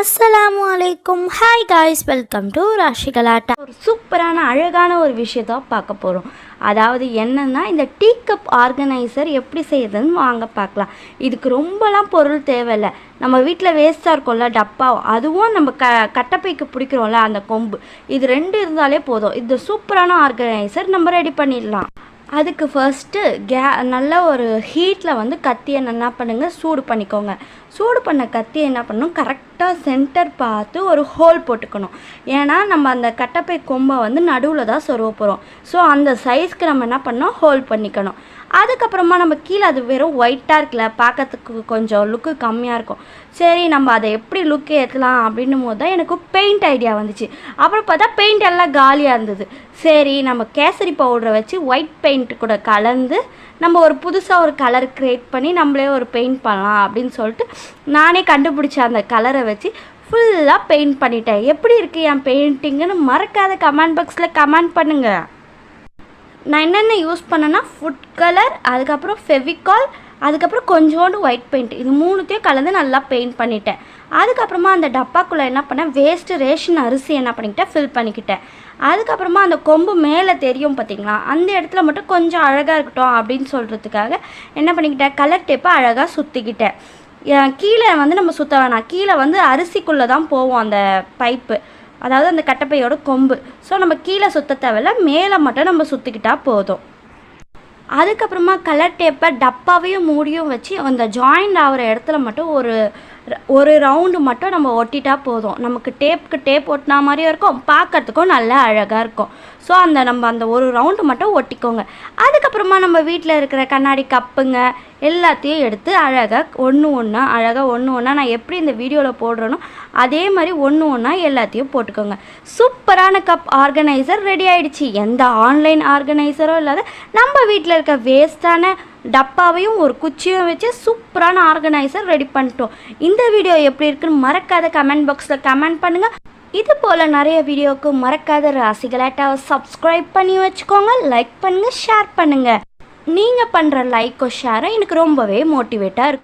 அஸ்ஸலாமு அலைக்கும் hi guys welcome to Rashi Galatta ஒரு சூப்பரான அழகான ஒரு விஷயத்த பார்க்க போகிறோம் அதாவது என்னென்னா இந்த டீ கப் ஆர்கனைசர் எப்படி செய்யுதுன்னு வாங்க பார்க்கலாம். இதுக்கு ரொம்பலாம் பொருள் தேவையில்லை. நம்ம வீட்டில் வேஸ்ட்டாக இருக்கும்ல டப்பா அதுவும் நம்ம க கட்டப்பைக்கு பிடிக்கிறோம்ல அந்த கொம்பு. இது ரெண்டு இருந்தாலே போதும். இது சூப்பரான ஆர்கனைசர் நம்ம ரெடி பண்ணிடலாம். அதுக்கு ஃபர்ஸ்ட்டு கே நல்ல ஒரு ஹீட்டில் வந்து கத்தியை என்ன பண்ணுங்கள் சூடு பண்ணிக்கோங்க. சூடு பண்ண கத்தியை என்ன பண்ணணும் கரெக்டாக சென்டர் பார்த்து ஒரு ஹோல் போட்டுக்கணும். ஏன்னா நம்ம அந்த கட்டப்பை கொம்பை வந்து நடுவில் தான் சொருவ போகிறோம் ஸோ அந்த சைஸ்க்கு நம்ம என்ன பண்ணோம் ஹோல் பண்ணிக்கணும். அதுக்கப்புறமா நம்ம கீழே அது வெறும் ஒயிட்டாக இருக்குல்ல பார்க்கறதுக்கு கொஞ்சம் லுக்கு கம்மியாக இருக்கும். சரி நம்ம அதை எப்படி லுக் ஏற்றலாம் அப்படின்னும் போது தான் எனக்கு பெயிண்ட் ஐடியா வந்துச்சு. அப்புறம் பார்த்தா பெயிண்ட் எல்லாம் காலியாக இருந்தது. சரி நம்ம கேசரி பவுடரை வச்சு ஒயிட் பெயிண்ட் கூட கலந்து நம்ம ஒரு புதுசாக ஒரு கலர் க்ரியேட் பண்ணி நம்மளே ஒரு பெயிண்ட் பண்ணலாம் அப்படின்னு சொல்லிட்டு நானே கண்டுபிடிச்ச அந்த கலரை வச்சு ஃபுல்லாக பெயிண்ட் பண்ணிட்டேன். எப்படி இருக்குது என் பெயிண்டிங்குன்னு மறக்காத கமெண்ட் பாக்ஸில் கமெண்ட் பண்ணுங்கள் நான் என்னென்ன யூஸ் பண்ணேன்னா ஃபுட் கலர் அதுக்கப்புறம் ஃபெவிகால் அதுக்கப்புறம் கொஞ்சோண்டு ஒயிட் பெயிண்ட் இது மூணுத்தையும் கலந்து நல்லா பெயிண்ட் பண்ணிட்டேன். அதுக்கப்புறமா அந்த டப்பாக்குள்ளே என்ன பண்ணேன்? வேஸ்ட்டு ரேஷன் அரிசி என்ன பண்ணிக்கிட்டேன்? ஃபில் பண்ணிக்கிட்டேன். அதுக்கப்புறமா அந்த கொம்பு மேலே தெரியும் பார்த்தீங்களா? அந்த இடத்துல மட்டும் கொஞ்சம் அழகாக இருக்கட்டும் அப்படின்னு சொல்கிறதுக்காக என்ன பண்ணிக்கிட்டேன்? கலர் டேப்பை அழகாக சுற்றிக்கிட்டேன் கீழே வந்து நம்ம சுற்ற வேணாம். கீழே வந்து அரிசிக்குள்ளே தான் போவோம் அந்த பைப்பு அதாவது அந்த கட்டப்பையோட கொம்பு. ஸோ நம்ம கீழே சுத்த தேவையில்ல மேலே மட்டும் நம்ம சுற்றிக்கிட்டா போதும். அதுக்கப்புறமா கலர் டேப்பை டப்பாவையும் மூடியும் வச்சு அந்த ஜாயிண்ட் ஆகிற இடத்துல மட்டும் ஒரு ஒரு ரவுண்டு மட்டும் நம்ம ஒட்டிட்டா போதும். நமக்கு டேப்புக்கு டேப் ஒட்டினா மாதிரியும் இருக்கும். பார்க்கறதுக்கும் நல்லா அழகாக இருக்கும். ஸோ அந்த நம்ம அந்த ஒரு ரவுண்டு மட்டும் ஒட்டிக்கோங்க. அதுக்கப்புறமா நம்ம வீட்டில் இருக்கிற கண்ணாடி கப்புங்க எல்லாத்தையும் எடுத்து அழகாக ஒன்று ஒன்றா அழகாக ஒன்று ஒன்றா நான் எப்படி இந்த வீடியோவில் போடுறேனோ அதே மாதிரி ஒன்று ஒன்றா எல்லாத்தையும் போட்டுக்கோங்க. சூப்பரான கப் ஆர்கனைசர் ரெடி ஆகிடுச்சு எந்த ஆன்லைன் ஆர்கனைசரும் இல்லாத நம்ம வீட்டில் இருக்க வேஸ்ட்டான டப்பாவையும் ஒரு குச்சியும் வச்சு சூப்பரான ஆர்கனைசர் ரெடி பண்ணிட்டோம். இந்த வீடியோ எப்படி இருக்குன்னு மறக்காத கமெண்ட் பாக்ஸில் கமெண்ட் பண்ணுங்கள் இது போல் நிறைய வீடியோவுக்கு மறக்காத ராசிகளாட்டாவை சப்ஸ்கிரைப் பண்ணி வச்சுக்கோங்க லைக் பண்ணுங்கள் ஷேர் பண்ணுங்கள் நீங்கள் பண்ணுற லைக்கோ ஷேரும் எனக்கு ரொம்பவே மோட்டிவேட்டாக இருக்கும்.